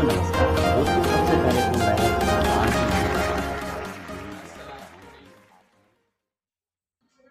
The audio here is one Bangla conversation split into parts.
नमस्कार दोस्तों सबसे पहले तो मैं भगवान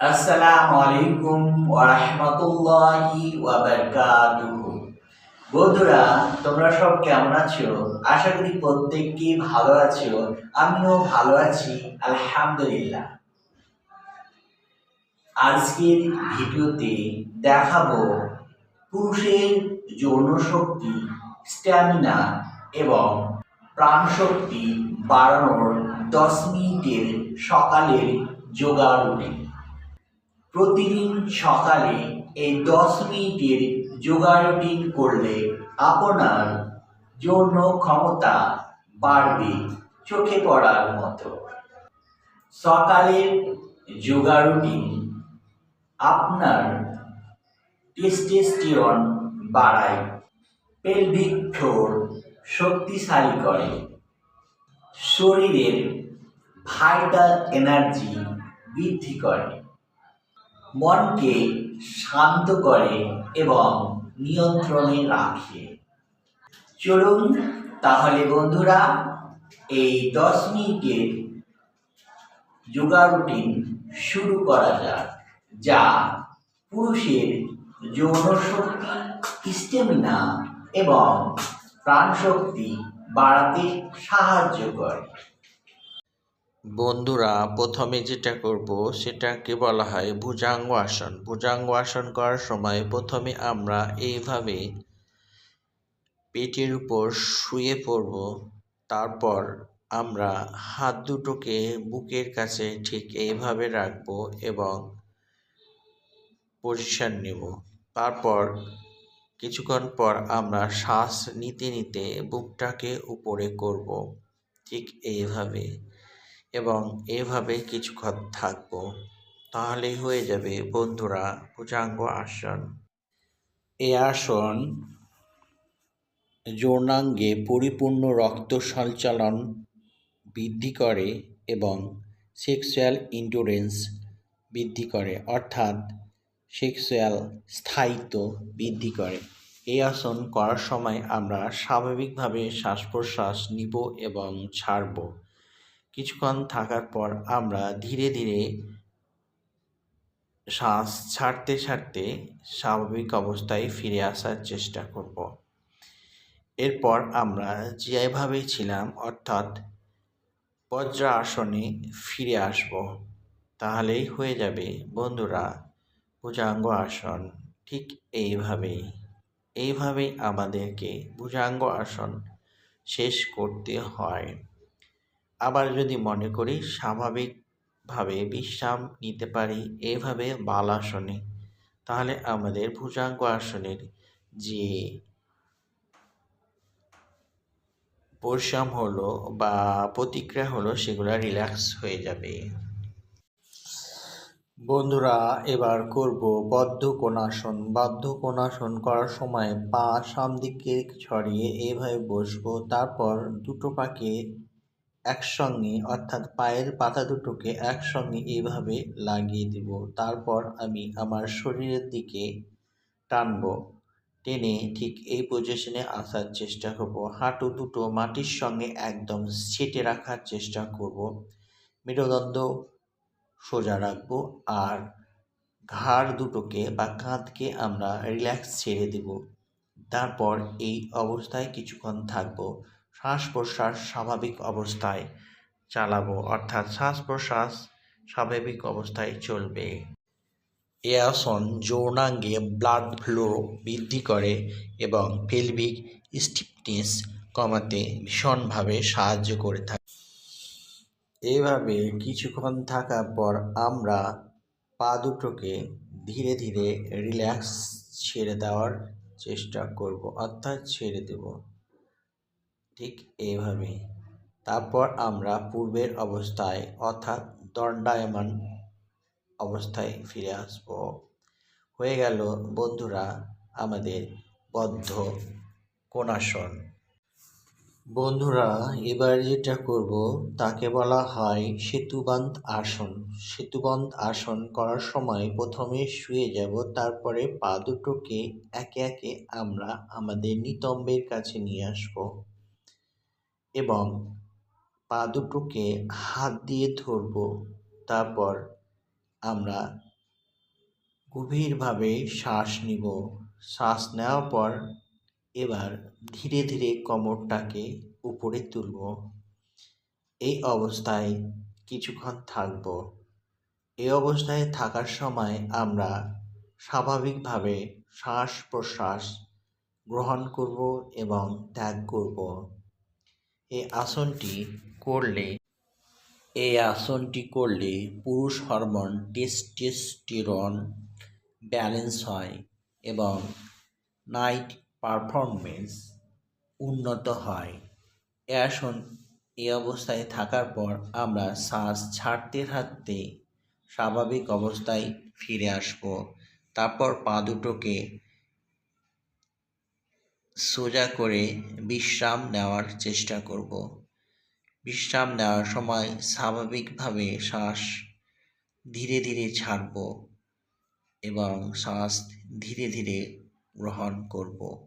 আসসালামু আলাইকুম ওয়া রাহমাতুল্লাহি ওয়া বারাকাতুহু বন্ধুরা তোমরা সব কেমন আছো আশা করি প্রত্যেককেই ভালো আছো আমিও ভালো আছি আলহামদুলিল্লাহ আজকের ভিডিওতে দেখাবো পুরুষের যৌন শক্তি স্ট্যামিনা এবং প্রাণশক্তি বাড়ানোর দশ মিনিটের সকালের যোগা রুটিন প্রতিদিন সকালে এই দশ মিনিটের যোগা রুটিন করলে আপনার যৌন ক্ষমতা বাড়বে চোখে পড়ার মতো। সকালের যোগা রুটিন আপনার টেস্টেস্টিরন বাড়ায়। পেলভিক ফ্লোর শক্তিশালী করে। শরীরের ভাইটাল এনার্জি বৃদ্ধি করে। মনকে শান্ত করে এবং নিয়ন্ত্রণে রাখে। চলুন তাহলে বন্ধুরা, এই দশ মিনিটের যোগা রুটিন শুরু করা যাক, যা পুরুষের যৌন শক্তি স্টেমিনা এবং প্রাণশক্তি বাড়াতে সাহায্য করে। বন্ধুরা, প্রথমে যেটা করব, সেটাকে বলা হয় ভুজাঙ্গ আসন ভুজাঙ্গ আসন করার সময় প্রথমে আমরা এইভাবে পেটের উপর শুয়ে পড়ব। তারপর আমরা হাত দুটোকে বুকের কাছে ঠিক এইভাবে রাখব এবং পজিশন নেব। তারপর কিছুক্ষণ পর আমরা শ্বাস নিতে নিতে বুকটাকে উপরে করব, ঠিক এইভাবে, এবং এভাবে কিছুক্ষণ থাকব। তাহলে হয়ে যাবে, বন্ধুরা, ভুজাঙ্গ আসন। এই আসন যৌনাঙ্গে পরিপূর্ণ রক্ত সঞ্চালন বৃদ্ধি করে এবং সেক্সুয়াল ইন্ডুরেন্স বৃদ্ধি করে। অর্থাৎ সেক্সুয়াল স্থায়িত্ব বৃদ্ধি করে। এই আসন করার সময় আমরা স্বাভাবিকভাবে শ্বাস প্রশ্বাস নিব এবং ছাড়ব। কিছুক্ষণ থাকার পর আমরা ধীরে ধীরে শ্বাস ছাড়তে ছাড়তে স্বাভাবিক অবস্থায় ফিরে আসার চেষ্টা করব। এরপর আমরা যেভাবে ছিলাম, অর্থাৎ বজ্রা আসনে ফিরে আসব, তাহলেই হয়ে যাবে। বন্ধুরা ভুজাঙ্গ আসন, ঠিক এইভাবেই এইভাবেই আমাদেরকে ভুজাঙ্গ আসন শেষ করতে হয়। আবার যদি মনে করি, স্বাভাবিকভাবে বিশ্রাম নিতে পারি এইভাবে বালাসনে তাহলে আমাদের ভুজাঙ্গ আসনের যে পরিশ্রম হলো বা প্রতিক্রিয়া হলো, সেগুলো রিল্যাক্স হয়ে যাবে। বন্ধুরা, এবার করব বদ্ধ কোণাসন বদ্ধ কোণাসন করার সময় পা সামদিকে ছড়িয়ে এইভাবে বসবো, তারপর দুটো পাকে একসঙ্গে, অর্থাৎ পায়ের পাতা দুটোকে একসঙ্গে এইভাবে লাগিয়ে দেব। তারপর আমি আমার শরীরের দিকে টানবো। টেনে ঠিক এই পজিশনে আসার চেষ্টা করব। হাঁটু দুটো মাটির সঙ্গে একদম সেটে রাখার চেষ্টা করব। মেরুদণ্ড সোজা রাখব আর ঘাড় দুটোকে বা কাঁধকে আমরা রিল্যাক্স ছেড়ে দেব। তারপর এই অবস্থায় কিছুক্ষণ থাকব। শ্বাস প্রশ্বাস স্বাভাবিক অবস্থায় চালাবো, অর্থাৎ শ্বাস প্রশ্বাস স্বাভাবিক অবস্থায় চলবে। এ আসন যৌনাঙ্গে ব্লাড ফ্লো বৃদ্ধি করে এবং পেলভিক স্টিফনেস কমাতে ভীষণভাবে সাহায্য করে থাকে। এইভাবে কিছুক্ষণ থাকার পর আমরা পা দুটোকে ধীরে ধীরে রিল্যাক্স ছেড়ে দেওয়ার চেষ্টা করব, অর্থাৎ ছেড়ে দেব। ঠিক এইভাবে তারপর আমরা পূর্বের অবস্থায়, অর্থাৎ দণ্ডায়মান অবস্থায় ফিরে আসব। হয়ে গেল, বন্ধুরা, আমাদের বদ্ধ কোণাসন। বন্ধুরা, এবার যেটা করব, তাকে বলা হয় সেতুবন্ধ আসন। সেতুবন্ধ আসন করার সময় প্রথমে শুয়ে যাব, তারপরে পা দুটোকে একে একে আমরা আমাদের নিতম্বের কাছে নিয়ে আসব এবং পা দুটোকে হাত দিয়ে ধরব। তারপর আমরা গভীরভাবে শ্বাস নিব। শ্বাস নেওয়ার পর এবার ধীরে ধীরে কোমরটাকে উপরে তুলব। এই অবস্থায় কিছুক্ষণ থাকব। এই অবস্থায় থাকার সময় আমরা স্বাভাবিকভাবে শ্বাস প্রশ্বাস গ্রহণ করব এবং ত্যাগ করব। এই আসনটি করলে এই আসনটি করলে পুরুষ হরমোন টেস্টোস্টেরন ব্যালেন্স হয় এবং নাইট পারফরমেন্স উন্নত হয়। এ আসন এই অবস্থায় থাকার পর আমরা শ্বাস ছাড়তে ছাড়তে স্বাভাবিক অবস্থায় ফিরে আসব। তারপর পা দুটোকে সোজা করে বিশ্রাম নেওয়ার চেষ্টা করব। বিশ্রাম নেওয়ার সময় স্বাভাবিকভাবে শ্বাস ধীরে ধীরে ছাড়ব এবং শ্বাস ধীরে ধীরে গ্রহণ করব।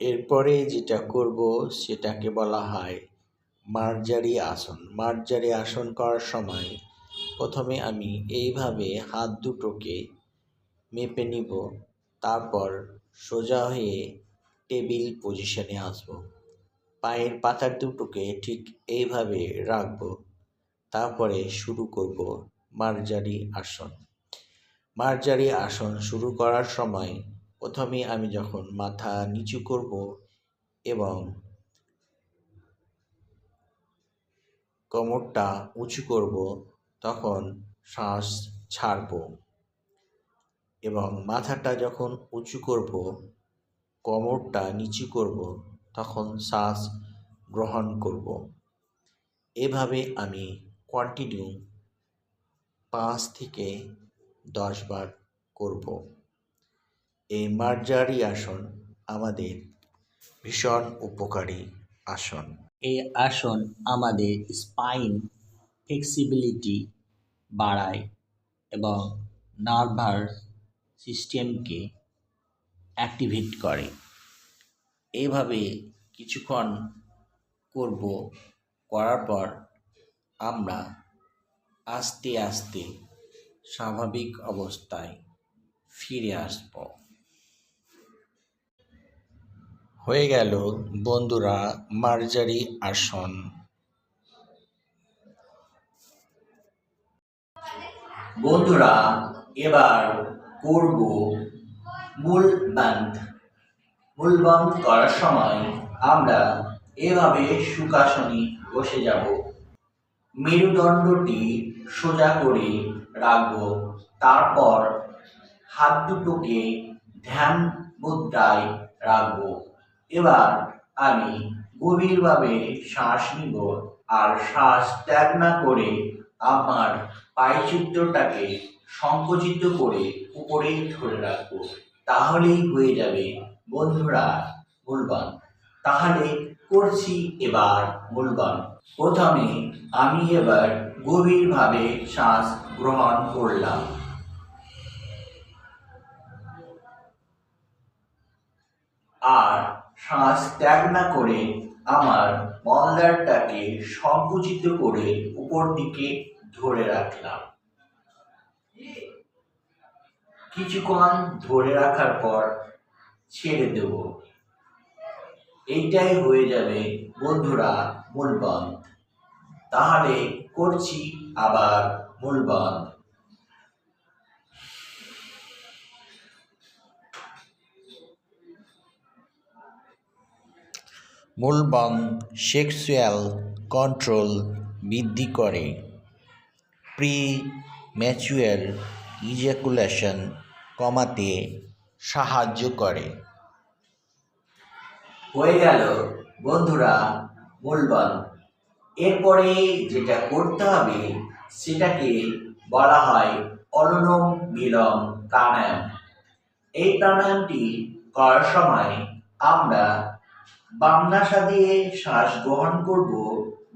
এরপরে যেটা করব সেটাকে বলা হয় মার্জারি আসন। মার্জারি আসন করার সময় প্রথমে আমি এইভাবে হাত দুটোকে মেপে নিব, তারপর সোজা হয়ে টেবিল পজিশনে আসব। পায়ের পাতার দুটোকে ঠিক এইভাবে রাখব, তারপরে শুরু করব মার্জারি আসন। মার্জারি আসন শুরু করার সময় প্রথমে আমি যখন মাথা নিচু করব এবং কোমরটা উঁচু করব, তখন শ্বাস ছাড়ব এবং মাথাটা যখন উঁচু করব, কোমরটা নিচু করব, তখন শ্বাস গ্রহণ করব। এভাবে আমি কন্টিনিউ পাঁচ থেকে দশ বার করব। এই মার্জারি আসন আমাদের ভীষণ উপকারী আসন। এই আসন আমাদের স্পাইন ফ্লেক্সিবিলিটি বাড়ায় এবং নার্ভাস সিস্টেমকে অ্যাক্টিভেট করে। এইভাবে কিছুক্ষণ করব, করার পর আমরা আস্তে আস্তে স্বাভাবিক অবস্থায় ফিরে আসব। হয়ে গেল বন্ধুরা মার্জারি আসন। বন্ধুরা, এবার করব মূল বান্ধ মূল বান্ধ করার সময় আমরা এভাবে সুখাসনে বসে যাব। মেরুদণ্ডটি সোজা করে রাখব। তারপর হাত দুটোকে ধ্যান মুদ্রায় রাখব। এবার আমি গভীরভাবে শ্বাস নিব আর শ্বাস ত্যাগ না করে আমার পায়চিত্রটাকে সংকুচিত করে উপরে ধরে রাখব। তাহলেই হয়ে যাবে, বন্ধুরা মূলবান তাহলে করছি এবার মূলবান প্রথমে আমি এবার গভীরভাবে শ্বাস গ্রহণ করলাম। আর শ্বাস ত্যাগ না করে আমার মলদারটাকে সংকুচিত করে উপর দিকে ধরে রাখলাম। কিছুক্ষণ ধরে রাখার পর ছেড়ে দেব। এইটাই হয়ে যাবে বন্ধুরা মূলবন্ধ তাহলে করছি আবার মূলবন্ধ মূলবন সেক্সুয়াল কন্ট্রোল বৃদ্ধি করে। প্রি ম্যাচুয়ার ইজাকুলেশন কমাতে সাহায্য করে। হয়ে গেল। বন্ধুরা মূলবন এরপরে যেটা করতে হবে, সেটাকে বলা হয় অনুলোম বিলোম প্রাণায়াম। এই প্রাণায়ামটি করার সময় আমরা বাম নাসা দিয়ে শ্বাস গ্রহণ করব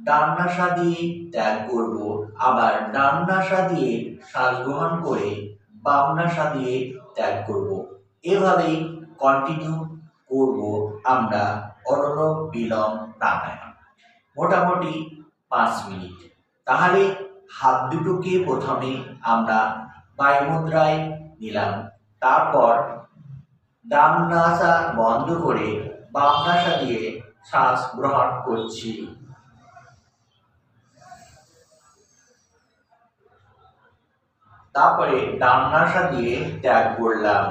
ডান নাসা দিয়ে ত্যাগ করব, আবার ডান নাসা দিয়ে শ্বাস গ্রহণ করে বাম নাসা দিয়ে ত্যাগ করব। এভাবেই কন্টিনিউ করব আমরা অনুলোম বিলোম প্রাণায়াম। মোটামুটি পাঁচ মিনিট। তাহলে হাত দুটোকে প্রথমে আমরা বায়ুমুদ্রায় নিলাম। তারপর ডান নাসা বন্ধ করে বাম নাসা দিয়ে শ্বাস গ্রহণ করছি। তারপরে ডান নাসা দিয়ে ত্যাগ করলাম।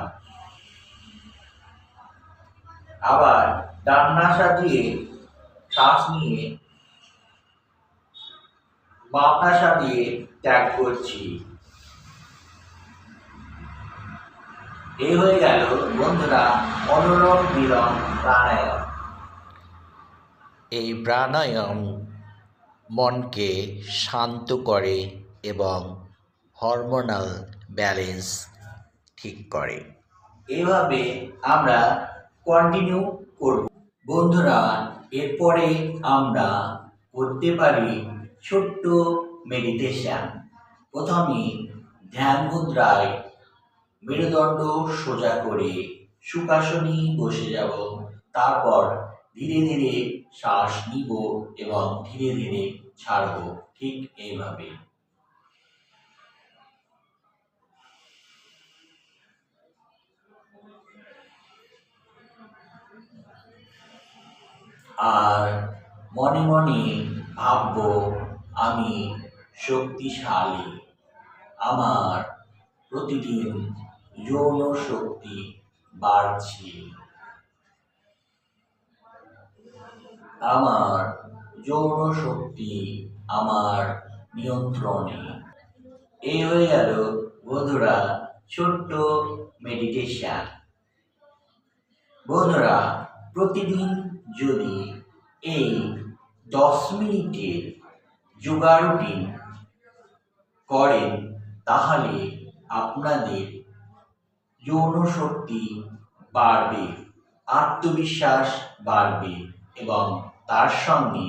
আবার ডান নাসা দিয়ে শ্বাস নিয়ে বাম নাসা দিয়ে ত্যাগ করছি। এই হয়ে গেল বন্ধুরা অনুলোম বিলোম প্রাণায়াম এই প্রাণায়াম মনকে শান্ত করে এবং হরমোনাল ব্যালেন্স ঠিক করে। এভাবে আমরা কন্টিনিউ করব। বন্ধুরা, এরপরে আমরা করতে পারি ছোট্ট মেডিটেশন প্রথমে ধ্যান মুদ্রায় মেরুদণ্ড সোজা করে সুখাসনে বসে যাব। তারপর ধীরে ধীরে শ্বাস নিব এবং ধীরে ধীরে ছাড়ব, ঠিক এইভাবে। আর মনে মনে ভাবব, আমি শক্তিশালী। আমার প্রতিদিন যৌন শক্তি বাড়ছে। আমার যৌন শক্তি আমার নিয়ন্ত্রণে। এই হয়ে গেল বন্ধুরা, ছোট্ট মেডিটেশন বন্ধুরা, প্রতিদিন যদি এই দশ মিনিটের যোগা রুটিন করেন, তাহলে আপনাদের যৌন শক্তি বাড়বে, আত্মবিশ্বাস বাড়বে এবং তার সঙ্গে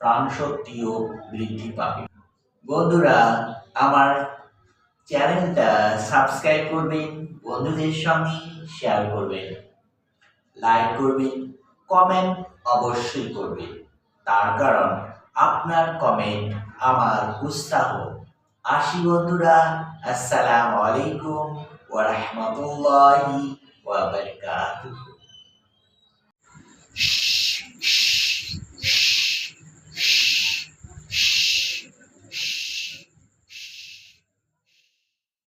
প্রাণশক্তিও বৃদ্ধি পাবে। বন্ধুরা, আমার চ্যানেলটা সাবস্ক্রাইব করবেন, বন্ধুদের সঙ্গে শেয়ার করবেন, লাইক করবেন, কমেন্ট অবশ্যই করবেন। তার কারণ আপনার কমেন্ট আমার উৎসাহ। আসি বন্ধুরা, আসসালামু আলাইকুম ওয়া রাহমাতুল্লাহি ওয়া বারাকাতুহু।